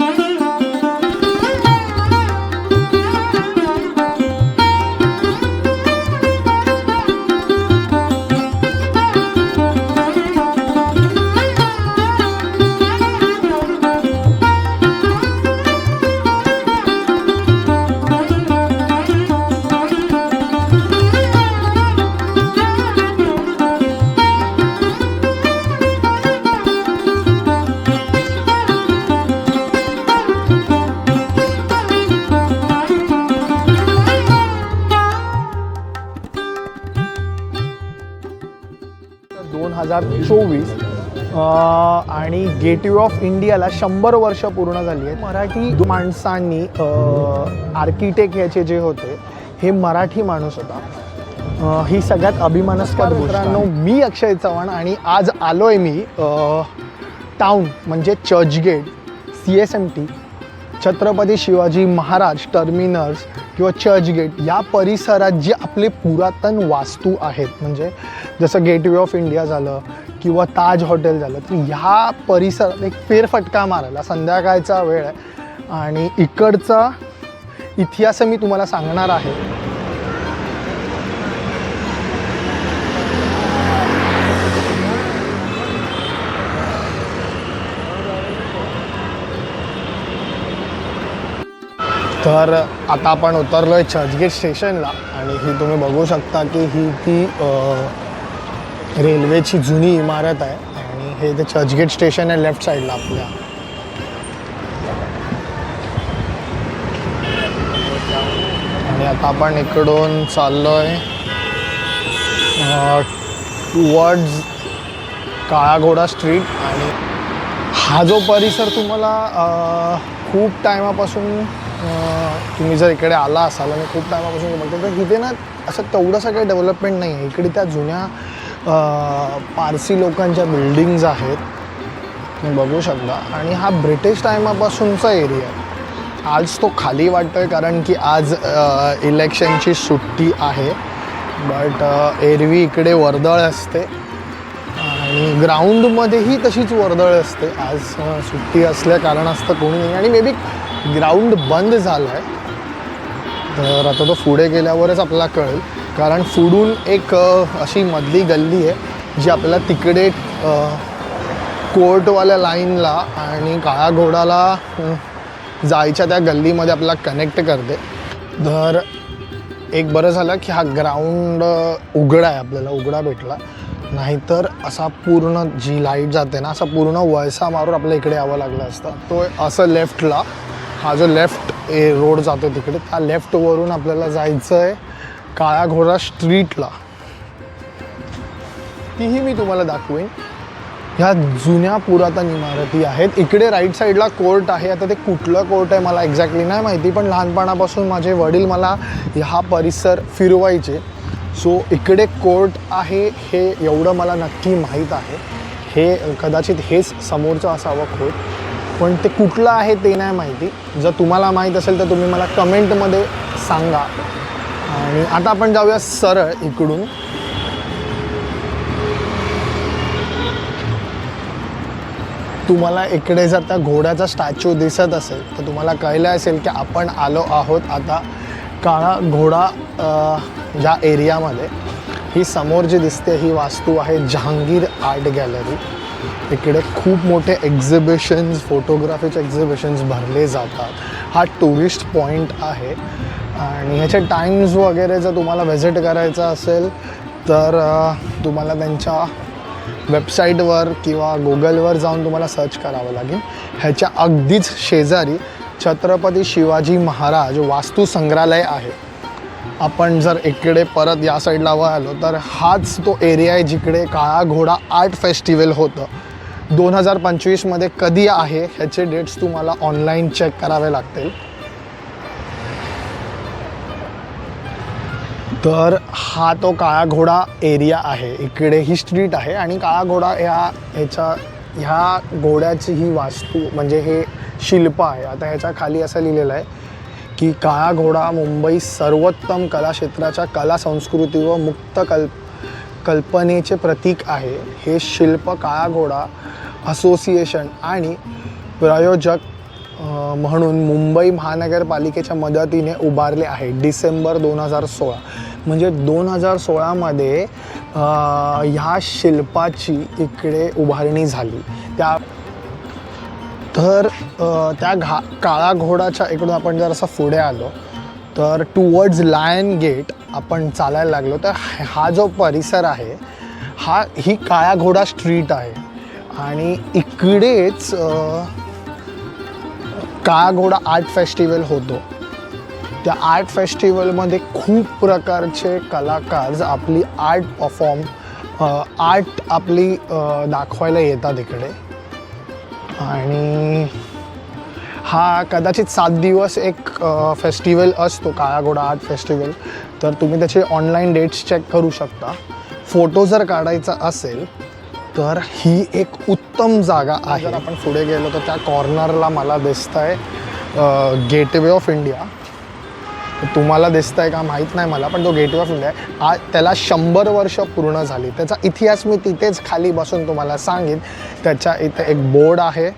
दोन gateway of इंडियाला शंभर वर्ष पूर्ण झाली आहेत. मराठी माणसांनी आर्किटेक्ट याचे जे होते हे मराठी माणूस होता. ही सगळ्यात अभिमानास्पद मित्रांनो मी अक्षय चव्हाण आणि आज आलो आहे मी टाऊन म्हणजे Churchgate C S M T Chhatrapati Shivaji Maharaj terminus किंवा चर्चगेट या परिसरात जे आपले पुरातन वास्तू आहेत. म्हणजे जसं गेटवे ऑफ इंडिया झालं किंवा ताज हॉटेल झालं तर ह्या परिसरात एक फेरफटका मारायला संध्याकाळचा वेळ आहे. आणि इकडचा इतिहास मी तुम्हाला सांगणार आहे. तर आता आपण उतरलो आहे चर्चगेट स्टेशनला आणि ही तुम्ही बघू शकता की ही ती रेल्वेची जुनी इमारत आहे आणि हे ते चर्चगेट स्टेशन आहे लेफ्ट साईडला आपल्या. आणि आता आपण इकडून चाललो आहे टुवर्ड्स काळाघोडा स्ट्रीट आणि हा जो परिसर तुम्हाला खूप टायमापासून तुम्ही जर इकडे आला असाल आणि खूप टायमापासून बघतो तर इथे ना असं तेवढंसं काही डेव्हलपमेंट नाही आहे इकडे त्या जुन्या पारसी लोकांच्या बिल्डिंग्ज आहेत. तुम्ही बघू शकता. आणि हा ब्रिटिश टायमापासूनचा एरिया आहे. आज तो खाली वाटतो आहे कारण की आज इलेक्शनची सुट्टी आहे. बट एरवी इकडे वर्दळ असते. आणि ग्राउंडमध्येही तशीच वर्दळ असते. आज सुट्टी असल्या कारणास्तव कोणी नाही. आणि मे बी ग्राउंड बंद झालं आहे तर आता तो पुढे गेल्यावरच आपल्याला कळेल. कारण पुढून एक अशी मधली गल्ली आहे जी आपल्याला तिकडे कोर्टवाल्या लाईनला आणि काळा घोडाला जायच्या त्या गल्लीमध्ये आपल्याला कनेक्ट करते. तर एक बरं झालं की हा ग्राउंड उघडा आहे आपल्याला उघडा भेटला. नाहीतर असा पूर्ण जी लाइट जाते ना असा पूर्ण वळसा मारून आपल्या इकडे यावं लागलं असतं. तो असं लेफ्टला हा जो लेफ्ट ए रोड जातो तिकडे त्या लेफ्टवरून आपल्याला जायचं आहे काळा घोडा स्ट्रीटला तीही मी तुम्हाला दाखवेन. ह्या जुन्या पुरातन इमारती आहेत. इकडे राईट साईडला कोर्ट आहे. आता ते कुठलं कोर्ट आहे मला एक्झॅक्टली नाही माहिती पण लहानपणापासून माझे वडील मला हा परिसर फिरवायचे. सो इकडे कोर्ट आहे हे एवढं मला नक्की माहीत आहे. हे कदाचित हेच समोरचं असावं कोर्ट पण ते कुठलं आहे ते नाही माहिती. जर तुम्हाला माहीत असेल तर तुम्ही मला कमेंटमध्ये सांगा. आणि आता आपण जाऊया सरळ इकडून. तुम्हाला इकडे जर त्या घोड्याचा स्टॅच्यू दिसत असेल तर तुम्हाला कळलं असेल की आपण आलो आहोत आता काळा घोडा या एरियामध्ये. ही समोर जी दिसते ही वास्तू आहे जहांगीर आर्ट गॅलरी. इकडे खूप मोठे एक्झिबिशन्स फोटोग्राफीचे एक्झिबिशन्स भरले जातात. हा टुरिस्ट पॉईंट आहे. आणि ह्याचे टाईम्स वगैरे जर तुम्हाला व्हिजिट करायचं असेल तर तुम्हाला त्यांच्या वेबसाईटवर किंवा गुगलवर जाऊन तुम्हाला सर्च करावं लागेल. ह्याच्या अगदीच शेजारी छत्रपती शिवाजी महाराज वास्तू संग्रहालय आहे. आपण जर इकडे परत या साईडला आलो तर हाच तो एरिया आहे जिकडे काळा घोडा आर्ट फेस्टिवल होतं. दोन हजार पंचवीसमध्ये कधी आहे ह्याचे डेट्स तुम्हाला ऑनलाईन चेक करावे लागतील. तर हा तो काळा घोडा एरिया आहे. इकडे ही स्ट्रीट आहे आणि काळा घोडा ह्या ह्याच्या ह्या घोड्याची ही वास्तू म्हणजे हे शिल्प आहे. आता ह्याच्या खाली असं लिहिलेलं आहे की काळा घोडा मुंबई सर्वोत्तम कला क्षेत्राच्या कला संस्कृती व मुक्त कल्प कल्पनेचे प्रतीक आहे. हे शिल्प काळा घोडा असोसिएशन आणि प्रायोजक म्हणून मुंबई महानगरपालिकेच्या मदतीने उभारले आहे. डिसेंबर दोन हजार सोळा. म्हणजे दोन हजार सोळामध्ये ह्या शिल्पाची इकडे उभारणी झाली. त्या तर त्या घा काळा घोडाच्या इकडून आपण जर असं पुढे आलो तर टुवर्ड्स लायन गेट आपण चालायला लागलो तर हा जो परिसर आहे हा ही काळा घोडा स्ट्रीट आहे. आणि इकडेच काळा घोडा आर्ट फेस्टिवल होतो. त्या आर्ट फेस्टिवलमध्ये खूप प्रकारचे कलाकार आपली आर्ट परफॉर्म आर्ट आपली दाखवायला येतात इकडे. आणि हा कदाचित सात दिवस एक फेस्टिवल असतो काळाघोडा आर्ट फेस्टिवल तर तुम्ही त्याचे ऑनलाईन डेट्स चेक करू शकता. फोटो जर काढायचा असेल तर ही एक उत्तम जागा आहे. जर आपण पुढे गेलो तर त्या कॉर्नरला मला दिसत आहे गेटवे ऑफ इंडिया तुम्हाला दिसत आहे का माहीत नाही मला पण तो गेटवे ऑफ इंडिया आहे आ त्याला शंभर वर्ष पूर्ण झाली. त्याचा इतिहास मी तिथेच खाली बसून तुम्हाला सांगेन. त्याच्या इथे एक बोर्ड आहे.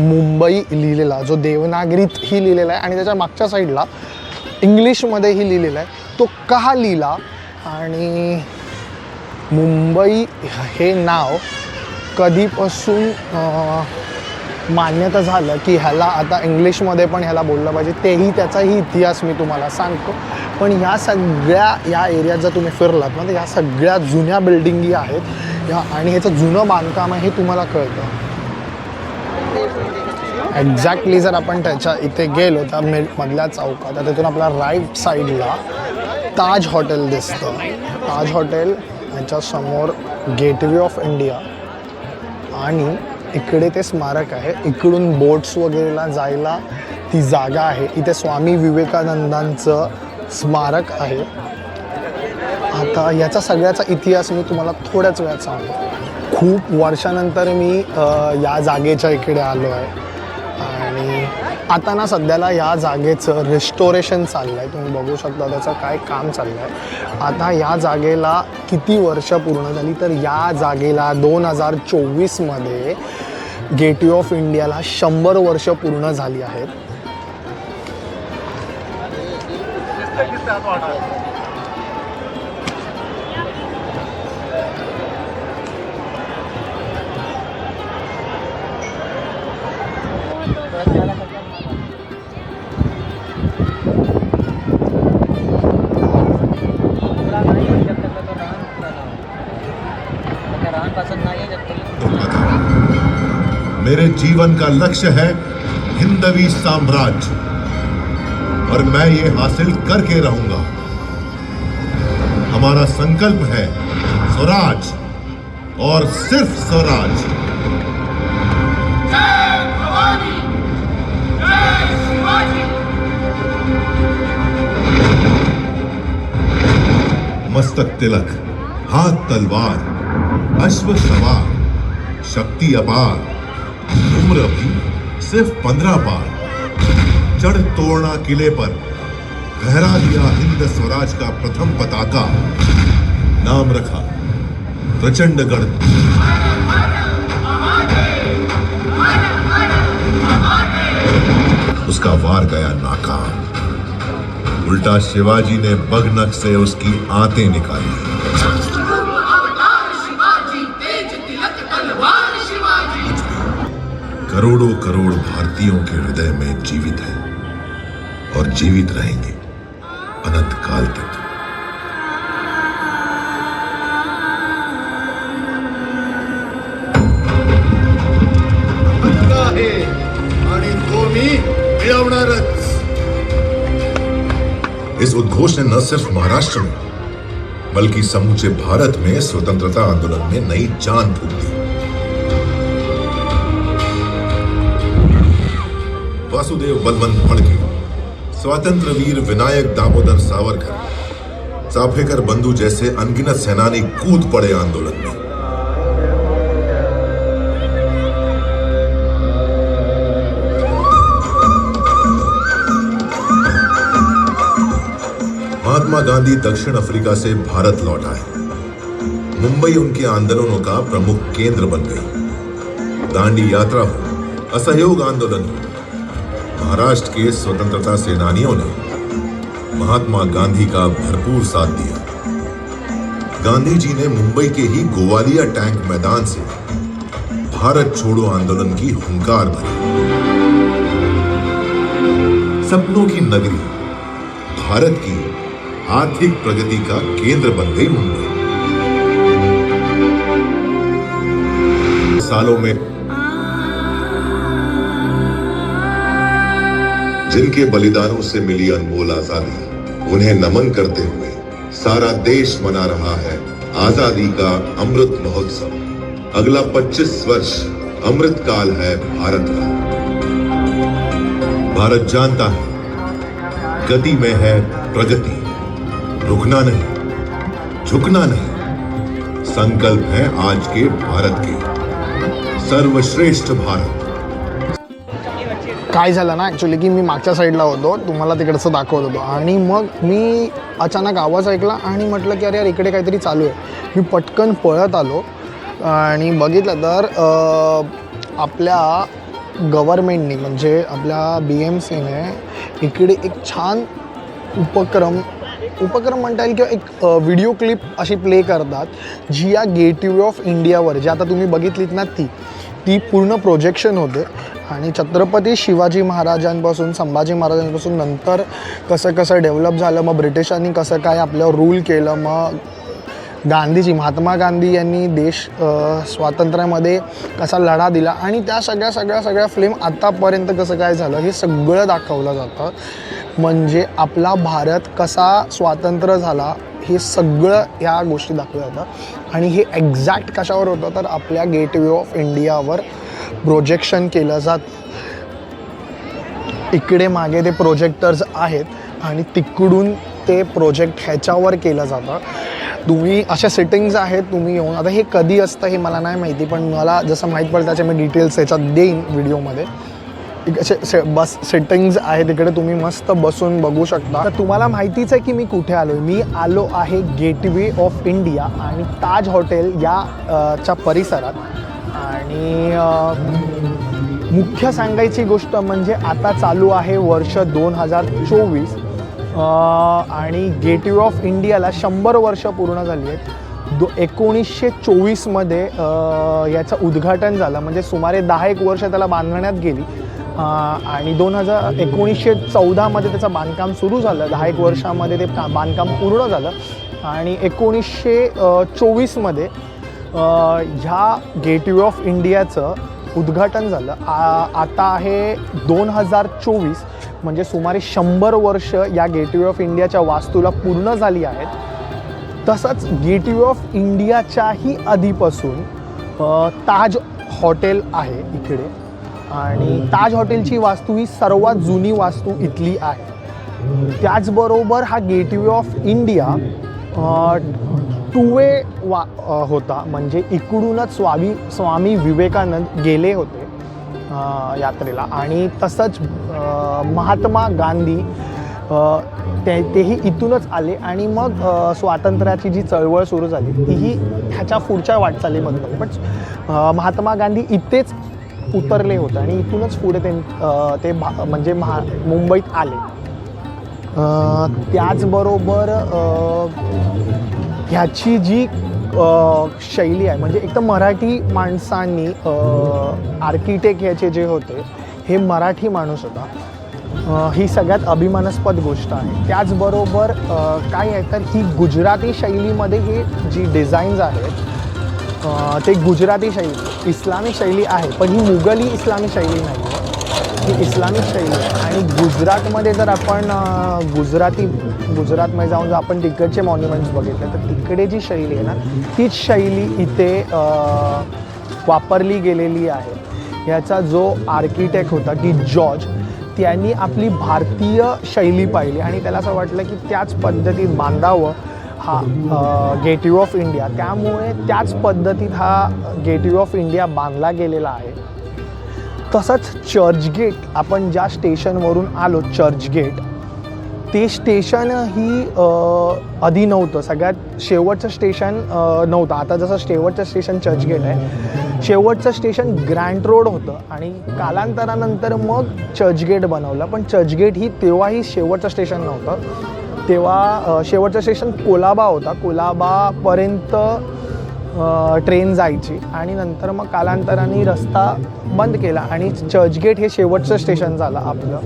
मुंबई लिहिलेला जो देवनागरीत ही लिहिलेला आहे. आणि त्याच्या मागच्या साईडला इंग्लिशमध्येही लिहिलेला आहे. तो का लिहिला? आणि मुंबई हे नाव कधीपासून मान्यता झालं की ह्याला आता इंग्लिशमध्ये पण ह्याला बोललं पाहिजे. तेही त्याचाही इतिहास मी तुम्हाला सांगतो. पण ह्या सगळ्या या एरियात जर तुम्ही फिरलात ना तर ह्या सगळ्या जुन्या बिल्डिंगी आहेत. ह्या आणि ह्याचं जुनं बांधकाम आहे हे तुम्हाला कळतं. एक्झॅक्टली जर आपण त्याच्या इथे गेलो त्या मे मधल्या चौकात तर तिथून आपल्या राईट साईडला ताज हॉटेल दिसतं. ताज हॉटेल ह्याच्यासमोर गेटवे ऑफ इंडिया आणि इकडे ते स्मारक आहे. इकडून बोट्स वगैरेला जायला ती जागा आहे. इथे स्वामी विवेकानंदांचं स्मारक आहे. आता याचा सगळ्याचा इतिहास मी तुम्हाला थोड्याच वेळात सांगतो. खूप वर्षानंतर मी या जागेच्या इकडे आलो आहे आता ना सध्याला या जागेचं रिस्टोरेशन चाललं आहे तुम्ही बघू शकता त्याचं काय काम चाललं आहे आता या जागेला किती वर्ष पूर्ण झाली? तर या जागेला दोन हजार चोवीसमध्ये गेटवे ऑफ इंडियाला शंभर वर्ष पूर्ण झाली आहेत. मेरे जीवन का लक्ष्य है हिंदवी साम्राज्य। और मैं ये हासिल करके रहूँगा। हमारा संकल्प है स्वराज और सिर्फ़ स्वराज। मस्तक तिलक हाथ तलवार अश्व सवार शक्ति अपार। उम्र भी सिर्फ़ पंद्रह बार। चढ़ तोड़ना किले पर गहरा दिया हिंद स्वराज का प्रथम पताका नाम रखा प्रचंडगढ़ उसका वार गया नाकाम। उल्टा शिवाजी ने बगनक से उसकी आंतें निकाली। करोड़ों करोड़ भारतीयों के हृदय में जीवित है और जीवित रहेंगे अनंत काल तक। इस उद्घोष ने न सिर्फ़ महाराष्ट्र में बल्कि समूचे भारत में स्वतंत्रता आंदोलन में नई जान फूक दी। वासुदेव बलवंत फड़के। स्वतंत्र वीर विनायक दामोदर सावरकर चाफेकर बंधु जैसे अनगिनत सेनानी कूद पड़े आंदोलन में। महात्मा गांधी दक्षिण अफ्रीका से भारत लौट आए। मुंबई उनके आंदोलनों का प्रमुख केंद्र बन गई। दांडी यात्रा हो, असहयोग आंदोलन हो महाराष्ट्र के स्वतंत्रता सेनानियों ने महात्मा गांधी का भरपूर साथ दिया। गांधी जी ने मुंबई के ही गोवालिया टैंक मैदान से भारत छोड़ो आंदोलन की हुंकार भरी। सपनों की नगरी, भारत की आर्थिक प्रगति का केंद्र बन गई मुंबई। सालों में जिनके बलिदानों से मिली अनमोल आज़ादी, उन्हें नमन करते हुए सारा देश मना रहा है आज़ादी का अमृत महोत्सव। अगला 25 वर्ष अमृत काल है भारत का। भारत जानता है, गति में है प्रगति। रुकना नहीं, झुकना नहीं। संकल्प है आज के भारत के। सर्वश्रेष्ठ भारत। काय झालं ना ॲक्च्युली की मी मागच्या साईडला होतो तुम्हाला तिकडचं दाखवत होतो. आणि मग मी अचानक आवाज ऐकला आणि म्हटलं की अरे यार इकडे काहीतरी चालू आहे. मी पटकन पळत आलो आणि बघितलं तर आपल्या गव्हर्मेंटनी म्हणजे आपल्या बी एम सीने इकडे एक छान उपक्रम उपक्रम म्हणता येईल किंवा एक व्हिडिओ क्लिप अशी प्ले करतात जी या गेटवे ऑफ इंडियावर जी आता तुम्ही बघितलीत ना ती. ती पूर्ण प्रोजेक्शन होते. आणि छत्रपती शिवाजी महाराजांपासून संभाजी महाराजांपासून नंतर कसं कसं डेव्हलप झालं मग ब्रिटिशांनी कसं काय आपल्यावर रूल केलं मग गांधीजी महात्मा गांधी यांनी देश स्वातंत्र्यामध्ये कसा लढा दिला आणि त्या सगळ्या सगळ्या सगळ्या फिल्म आत्तापर्यंत कसं काय झालं हे सगळं दाखवलं जातं. म्हणजे आपला भारत कसा स्वातंत्र्य झाला हे सगळं ह्या गोष्टी दाखवल्या जातात आणि हे एक्झॅक्ट कशावर होतं तर आपल्या गेट वे ऑफ इंडियावर प्रोजेक्शन केलं जात. इकडे मागे ते प्रोजेक्टर्स आहेत आणि तिकडून ते प्रोजेक्ट ह्याच्यावर केलं जातं. तुम्ही अशा सेटिंग्ज आहेत तुम्ही येऊन आता हे कधी असतं हे मला नाही माहिती पण मला जसं माहीत पडतं त्याचे मी डिटेल्स ह्याच्यात देईन व्हिडिओमध्ये असे से बस सेटिंग्ज आहेत तिकडे तुम्ही मस्त बसून बघू शकता. तर तुम्हाला माहितीच आहे की मी कुठे आलो आहे मी आलो आहे गेटवे ऑफ इंडिया आणि ताज हॉटेल या च्या परिसरात. आणि मुख्य सांगायची गोष्ट म्हणजे आता चालू आहे वर्ष दोन हजार चोवीस. आणि गेटवे ऑफ इंडियाला शंभर वर्ष पूर्ण झाली आहेत. दो एकोणीसशे चोवीसमध्ये याचं उद्घाटन झालं. म्हणजे सुमारे दहा एक वर्ष त्याला बांधण्यात गेली. आणि दोन हजार एकोणीसशे चौदामध्ये त्याचं बांधकाम सुरू झालं. दहा एक वर्षामध्ये ते का बांधकाम पूर्ण झालं. आणि एकोणीसशे चोवीसमध्ये ह्या गेटवे ऑफ इंडियाचं उद्घाटन झालं. आ आता आहे दोन हजार चोवीस म्हणजे सुमारे शंभर वर्ष या गेटवे ऑफ इंडियाच्या वास्तूला पूर्ण झाली आहेत. तसंच गेटवे ऑफ इंडियाच्याही आधीपासून ताज हॉटेल आहे इकडे. आणि ताज हॉटेलची वास्तू ही सर्वात जुनी वास्तू इथली आहे. त्याचबरोबर हा gateway of India two way वा होता. म्हणजे इकडूनच स्वामी स्वामी विवेकानंद गेले होते यात्रेला. आणि तसंच महात्मा गांधी ते तेही इथूनच आले. आणि मग स्वातंत्र्याची जी चळवळ सुरू झाली तीही ह्याच्या पुढच्या वाटचालीमधून. पण महात्मा गांधी इथेच उतरले होते आणि इथूनच पुढे ते ते भा म्हणजे महा मुंबईत आले. त्याचबरोबर ह्याची जी शैली आहे म्हणजे एक तर मराठी माणसांनी आर्किटेक्ट ह्याचे जे होते हे मराठी माणूस होता. ही सगळ्यात अभिमानास्पद गोष्ट आहे. त्याचबरोबर काय आहे तर ही गुजराती शैलीमध्ये हे जी डिझाईन्स आहेत ते गुजराती शैली इस्लामिक शैली आहे पण ही मुघली इस्लामी शैली नाही आहे ही इस्लामिक शैली आहे. आणि गुजरातमध्ये जर आपण गुजराती गुजरातमध्ये जाऊन जर आपण तिकडचे मॉन्युमेंट्स बघितले तर तिकडे जी शैली आहे ना तीच शैली इथे वापरली गेलेली आहे. याचा जो आर्किटेक्ट होता की जॉर्ज त्यांनी आपली भारतीय शैली पाहिली आणि त्याला असं वाटलं की त्याच पद्धतीत बांधावं हा गेटवे ऑफ इंडिया त्यामुळे त्याच पद्धतीत हा गेटवे ऑफ इंडिया बांधला गेलेला आहे. तसंच चर्चगेट आपण ज्या स्टेशनवरून आलो चर्चगेट ते स्टेशनही ही आधी नव्हतं. सगळ्यात शेवटचं स्टेशन नव्हतं. आता जसं शेवटचं स्टेशन चर्चगेट आहे शेवटचं स्टेशन ग्रँड रोड होतं आणि कालांतरानंतर मग चर्चगेट बनवलं. पण चर्चगेट ही तेव्हाही शेवटचं स्टेशन नव्हतं. तेव्हा शेवटचं स्टेशन कोलाबा होता. कोलाबापर्यंत ट्रेन जायची आणि नंतर मग कालांतराने रस्ता बंद केला आणि चर्चगेट हे शेवटचं स्टेशन झालं आपलं.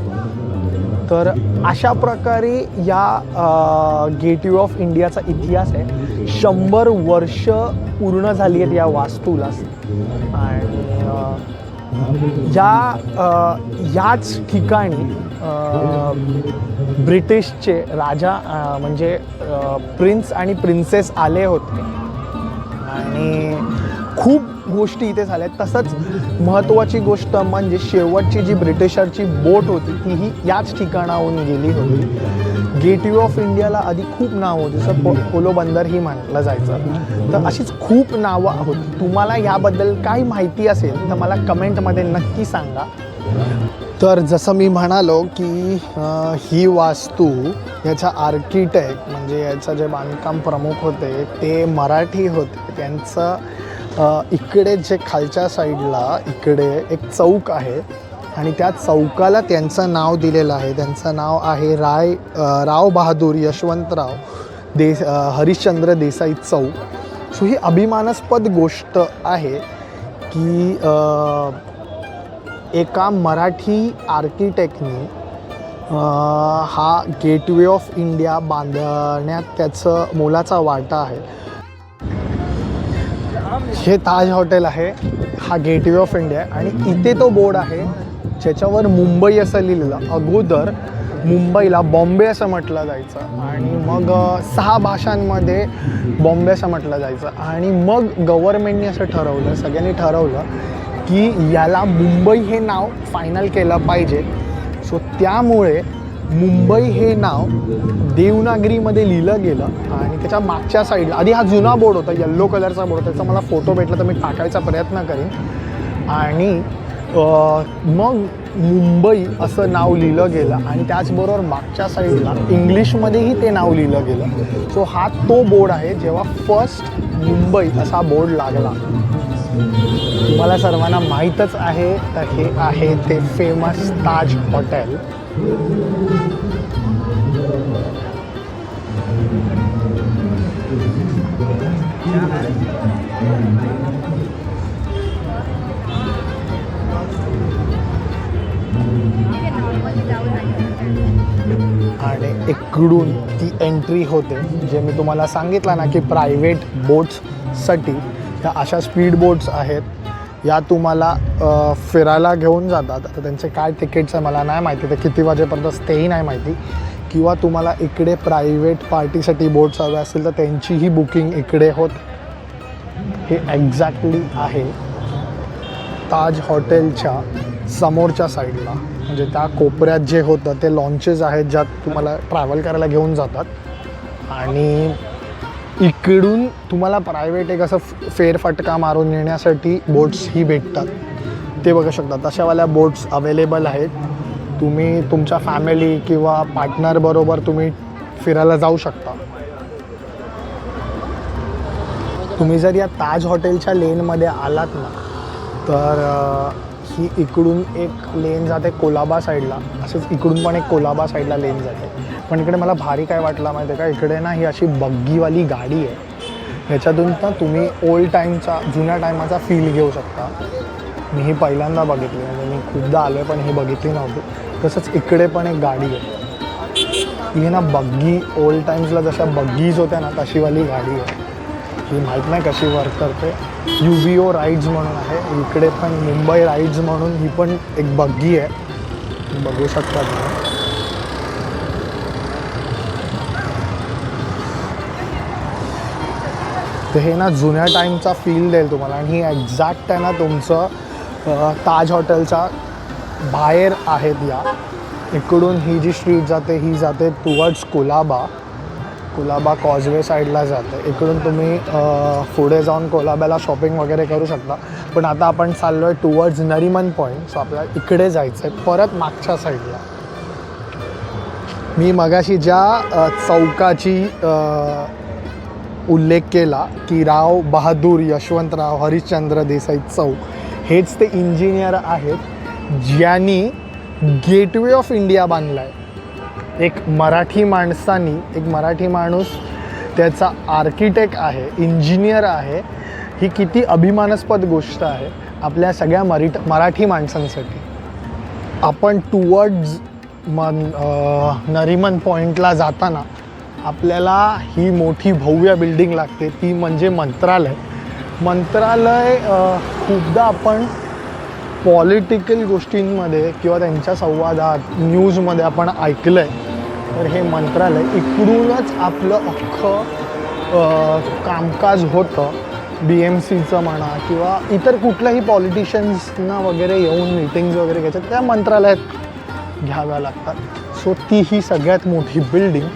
तर अशा प्रकारे या गेटवे ऑफ इंडियाचा इतिहास आहे. शंभर वर्ष पूर्ण झाली आहेत या वास्तूला आणि या याच ठिकाणी ब्रिटिशचे राजा म्हणजे प्रिन्स आणि प्रिन्सेस आले होते. आणि खूप गोष्टी इथे झाल्या. तसंच महत्त्वाची गोष्ट म्हणजे शेवटची जी ब्रिटिशरची बोट होती तीही याच ठिकाणाहून गेली होती. गेटवे ऑफ इंडियाला आधी खूप नाव होती जसं पो पोलो बंदरही म्हटलं जायचं. तर अशीच खूप नावं होती तुम्हाला याबद्दल काही माहिती असेल तर मला कमेंटमध्ये नक्की सांगा. तर जसं मी म्हणालो की ही वास्तू याचा आर्किटेक्ट म्हणजे याचं जे बांधकाम प्रमुख होते ते मराठी होते. त्यांचं इकडे जे खालच्या साईडला इकडे एक चौक आहे आणि त्या चौकाला त्यांचं नाव दिलेलं आहे. त्यांचं नाव आहे राय राव बहादूर यशवंतराव देस हरिश्चंद्र देसाई चौक. सो ही अभिमानास्पद गोष्ट आहे की एका मराठी आर्किटेक्टनी हा गेटवे ऑफ इंडिया बांधण्यात त्याचं मोलाचा वाटा आहे. हे ताज हॉटेल आहे. हा गेटवे ऑफ इंडिया आहे. आणि इथे तो बोर्ड आहे ज्याच्यावर मुंबई असं लिहिलेलं अगोदर मुंबईला बॉम्बे असं म्हटलं जायचं. आणि मग सहा भाषांमध्ये बॉम्बे असं म्हटलं जायचं. आणि मग गव्हर्मेंटनी असं ठरवलं सगळ्यांनी ठरवलं की याला मुंबई हे नाव फायनल केलं पाहिजे. सो त्यामुळे मुंबई हे नाव देवनागरीमध्ये लिहिलं गेलं आणि त्याच्या मागच्या साईडला आधी हा जुना बोर्ड होता येल्लो कलरचा बोर्ड त्याचा मला फोटो भेटला तर मी टाकायचा प्रयत्न करेन. आणि मग मुंबई असं नाव लिहिलं गेलं आणि त्याचबरोबर मागच्या साईडला इंग्लिशमध्येही ते नाव लिहिलं गेलं. सो हा तो बोर्ड आहे जेव्हा फर्स्ट मुंबई असा बोर्ड लागला. मला सर्वांना माहीतच आहे तर हे आहे ते फेमस ताज हॉटेल आणि इकडून ती एंट्री होते जे मी तुम्हाला सांगितलं ना की प्रायव्हेट बोट्ससाठी त्या अशा स्पीड बोट्स आहेत. या तुम्हाला फिरायला घेऊन जातात. आता त्यांचे काय तिकीट्स आहे मला नाही माहिती. ते किती वाजेपर्यंत तेही नाही माहिती. किंवा तुम्हाला इकडे प्रायव्हेट पार्टीसाठी बोट्स हव्या असतील तर त्यांचीही बुकिंग इकडे होत. हे एक्झॅक्टली आहे ताज हॉटेलच्या समोरच्या साईडला म्हणजे त्या कोपऱ्यात जे होतं ते लॉन्चेस आहेत ज्यात तुम्हाला ट्रॅव्हल करायला घेऊन जातात. आणि इकडून तुम्हाला प्रायव्हेट एक असं फेरफटका मारून येण्यासाठी बोट्सही भेटतात. ते बघू शकता तशावाल्या बोट्स अवेलेबल आहेत. तुम्ही तुमच्या फॅमिली किंवा पार्टनरबरोबर तुम्ही फिरायला जाऊ शकता. तुम्ही जर या ताज हॉटेलच्या लेनमध्ये आलात ना तर ही इकडून एक लेन जाते कोलाबा साईडला असंच इकडून पण एक कोलाबा साईडला लेन जाते. पण इकडे मला भारी काय वाटलं माहिती आहे का? इकडे ना ही अशी बग्गीवाली गाडी आहे. ह्याच्यातून ना तुम्ही ओल्ड टाईमचा जुन्या टायमाचा फील घेऊ शकता. मी ही पहिल्यांदा बघितली म्हणजे मी खूपदा आलो आहे पण ही बघितली नव्हती. तसंच इकडे पण एक गाडी आहे. ही ना बग्गी ओल्ड टाईम्सला जशा बग्गीज होत्या ना तशीवाली गाडी आहे. ही माहीत नाही कशी वर्क करते. यू व्ही ओ राईड्स म्हणून आहे. इकडे पण मुंबई राईड्स म्हणून ही पण एक बग्गी आहे. बघू शकता तुम्ही तर हे ना जुन्या टाईमचा फील देईल तुम्हाला. आणि ही एक्झॅक्ट आहे ना तुमचं ताज हॉटेलच्या बाहेर आहेत या. इकडून ही जी स्ट्रीट जाते ही जाते टुवर्ड्स कुलाबा. कुलाबा कॉजवे साईडला जाते. इकडून तुम्ही पुढे जाऊन कोलाब्याला शॉपिंग वगैरे करू शकता. पण आता आपण चाललो आहे टुवर्ड्स नरिमन पॉईंट सो आपल्याला इकडे जायचं आहे परत मागच्या साईडला मी मगाशी ज्या चौकाची उल्लेख केला की राव बहादूर यशवंतराव हरिश्चंद्र देसाई चौक हेच ते इंजिनियर आहेत ज्यांनी गेटवे ऑफ इंडिया बांधला आहे एक मराठी माणसानी एक मराठी माणूस त्याचा आर्किटेक्ट आहे इंजिनियर आहे ही किती अभिमानास्पद गोष्ट आहे आपल्या सगळ्या मरीट मराठी माणसांसाठी. आपण टुवर्ड्स मन नरीमन नरिमन पॉईंटला जाताना आपल्याला ही मोठी भव्य बिल्डिंग लागते. ती म्हणजे मंत्रालय. मंत्रालय खूपदा आपण पॉलिटिकल गोष्टींमध्ये किंवा त्यांच्या संवादात न्यूजमध्ये आपण ऐकलं आहे तर हे मंत्रालय इकडूनच आपलं अख्खं कामकाज होतं. बी एम सीचं म्हणा किंवा इतर कुठल्याही पॉलिटिशियन्सना वगैरे येऊन मीटिंग्स वगैरे घ्यायच्या त्या मंत्रालयात घ्याव्या लागतात. सो ती ही सगळ्यात मोठी बिल्डिंग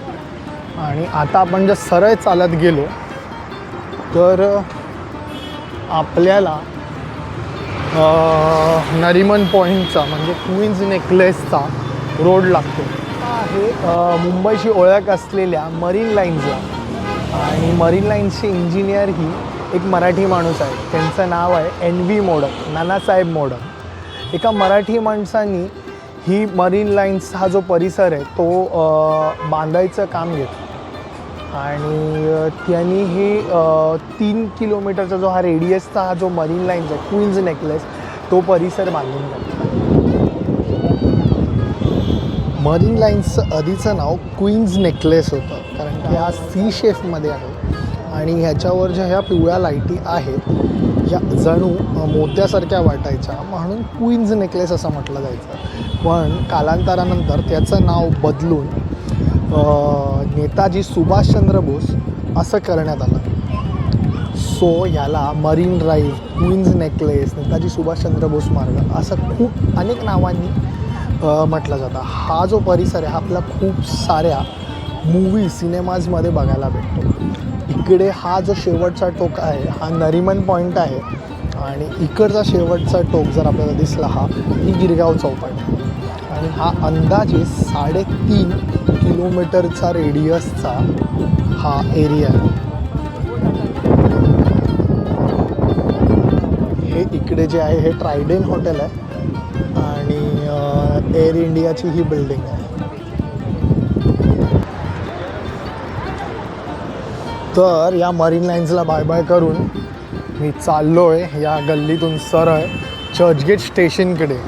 आणि आता आपण जर सरळ चालत गेलो तर आपल्याला नरिमन पॉईंटचा म्हणजे क्वीन्स नेकलेसचा रोड लागतो. हे मुंबईची ओळख असलेल्या मरीन लाईन्सला. आणि मरीन लाईन्सचे इंजिनियर ही एक मराठी माणूस आहे. त्यांचं नाव आहे एन व्ही मोडक नानासाहेब मोडक. एका मराठी माणसांनी ही मरीन लाईन्स हा जो परिसर आहे तो बांधायचं काम घेतलं. आणि त्यांनी हे तीन किलोमीटरचा जो हा रेडियसचा हा जो मरीन लाईन्स आहे क्वीन्स नेकलेस तो परिसर बांधून टाकला. मरीन लाईन्सचं आधीचं नाव क्वीन्स नेकलेस होतं कारण की हा सी शेफमध्ये आहे आणि ह्याच्यावर ज्या ह्या पिवळ्या लाईटी आहेत ह्या जणू मोत्यासारख्या वाटायच्या म्हणून क्वीन्स नेकलेस असं म्हटलं जायचं. पण कालांतरानंतर त्याचं नाव बदलून नेताजी सुभाषचंद्र बोस असं करण्यात आलं. सो ह्याला marine drive Queen's necklace Netaji Subhashchandra Bose Marg असं खूप अनेक नावांनी म्हटलं जातं. हा जो परिसर आहे आपला खूप साऱ्या मूवी सिनेमाजमध्ये बघायला भेटतो. इकडे हा जो शेवटचा टोक आहे हा नरिमन पॉईंट आहे आणि इकडचा शेवटचा टोक जर आपल्याला दिसला हा ही गिरगाव चौपाट आणि हा अंदाजे साडेतीन किलोमीटरचा रेडियसचा हा एरिया आहे. हे इकडे जे आहे हे ट्रायडेन हॉटेल आहे आणि एअर इंडियाची ही बिल्डिंग आहे. तर या मरीन लाईन्सला बाय बाय करून मी चाललो आहे या गल्लीतून सरळ चर्चगेट स्टेशनकडे.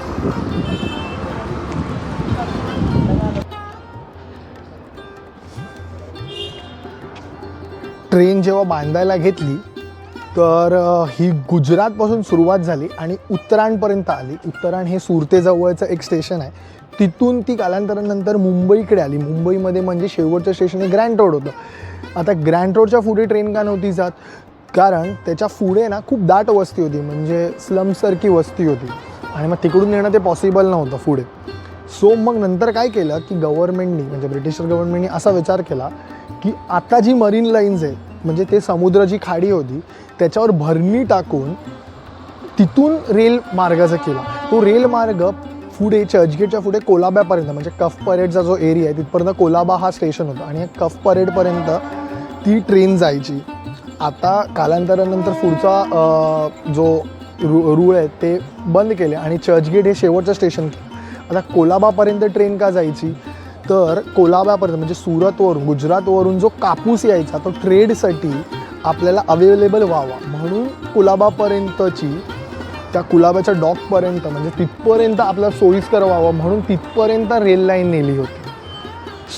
बांधायला घेतली तर ही गुजरातपासून सुरुवात झाली आणि उत्तरांपर्यंत आली. उत्तराण हे सुरतेजवळचं एक स्टेशन आहे. तिथून ती कालांतरानंतर मुंबईकडे आली. मुंबईमध्ये म्हणजे शेवटचं स्टेशन हे ग्रँड रोड होतं. आता ग्रँड रोडच्या पुढे ट्रेन का नव्हती जात? कारण त्याच्या पुढे ना खूप दाट वस्ती होती. म्हणजे स्लमसारखी वस्ती होती. आणि मग तिकडून येणं ते पॉसिबल नव्हतं पुढे. सो मग नंतर काय केलं की गव्हर्नमेंटनी म्हणजे ब्रिटिश गव्हर्नमेंटनी असा विचार केला की आता जी मरीन लाईन्स आहे म्हणजे ते समुद्राची खाडी होती त्याच्यावर भरणी टाकून तिथून रेल मार्गाचा केला. तो रेल मार्ग पुढे चर्चगेटच्या पुढे कोलाब्यापर्यंत म्हणजे कफ परेडचा जो एरिया आहे तिथपर्यंत कोलाबा हा स्टेशन होता आणि या कफ परेडपर्यंत ती ट्रेन जायची. आता कालांतरानंतर पुढचा जो रू रूळ आहे ते बंद केले आणि चर्चगेट हे शेवटचं स्टेशन केलं. आता कोलाबापर्यंत ट्रेन का जायची? तर कोलाबापर्यंत म्हणजे सुरतवरून गुजरातवरून जो कापूस यायचा तो ट्रेडसाठी आपल्याला अवेलेबल व्हावा. म्हणून कुलाबापर्यंतची त्या कुलाबाच्या डॉकपर्यंत म्हणजे तिथपर्यंत आपल्याला सोयीस्कर व्हावं म्हणून तिथपर्यंत रेल लाईन नेली होती.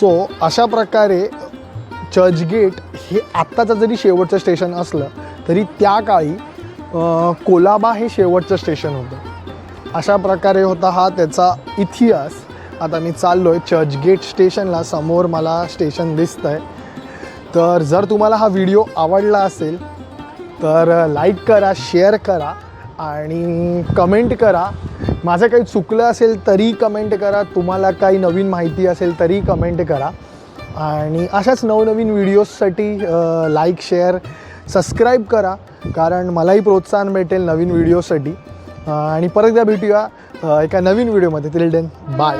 सो अशा प्रकारे चर्चगेट हे आत्ताचं जरी शेवटचं स्टेशन असलं तरी त्या काळी कोलाबा हे शेवटचं स्टेशन होतं. अशा प्रकारे होता हा त्याचा इतिहास. आता मी चाललो आहे चर्चगेट स्टेशनला. समोर मला स्टेशन दिसतं आहे तर जर तुम्हाला हा व्हिडिओ आवडला असेल तर लाईक करा शेअर करा आणि कमेंट करा. माझं काही चुकलं असेल तरी कमेंट करा. तुम्हाला काही नवीन माहिती असेल तरी कमेंट करा. आणि अशाच नवनवीन व्हिडिओजसाठी लाईक शेअर सबस्क्राईब करा कारण मलाही प्रोत्साहन भेटेल नवीन व्हिडिओसाठी आणि परत एकदा भेटूया एका नवीन व्हिडिओमध्ये. तिल डेन बाय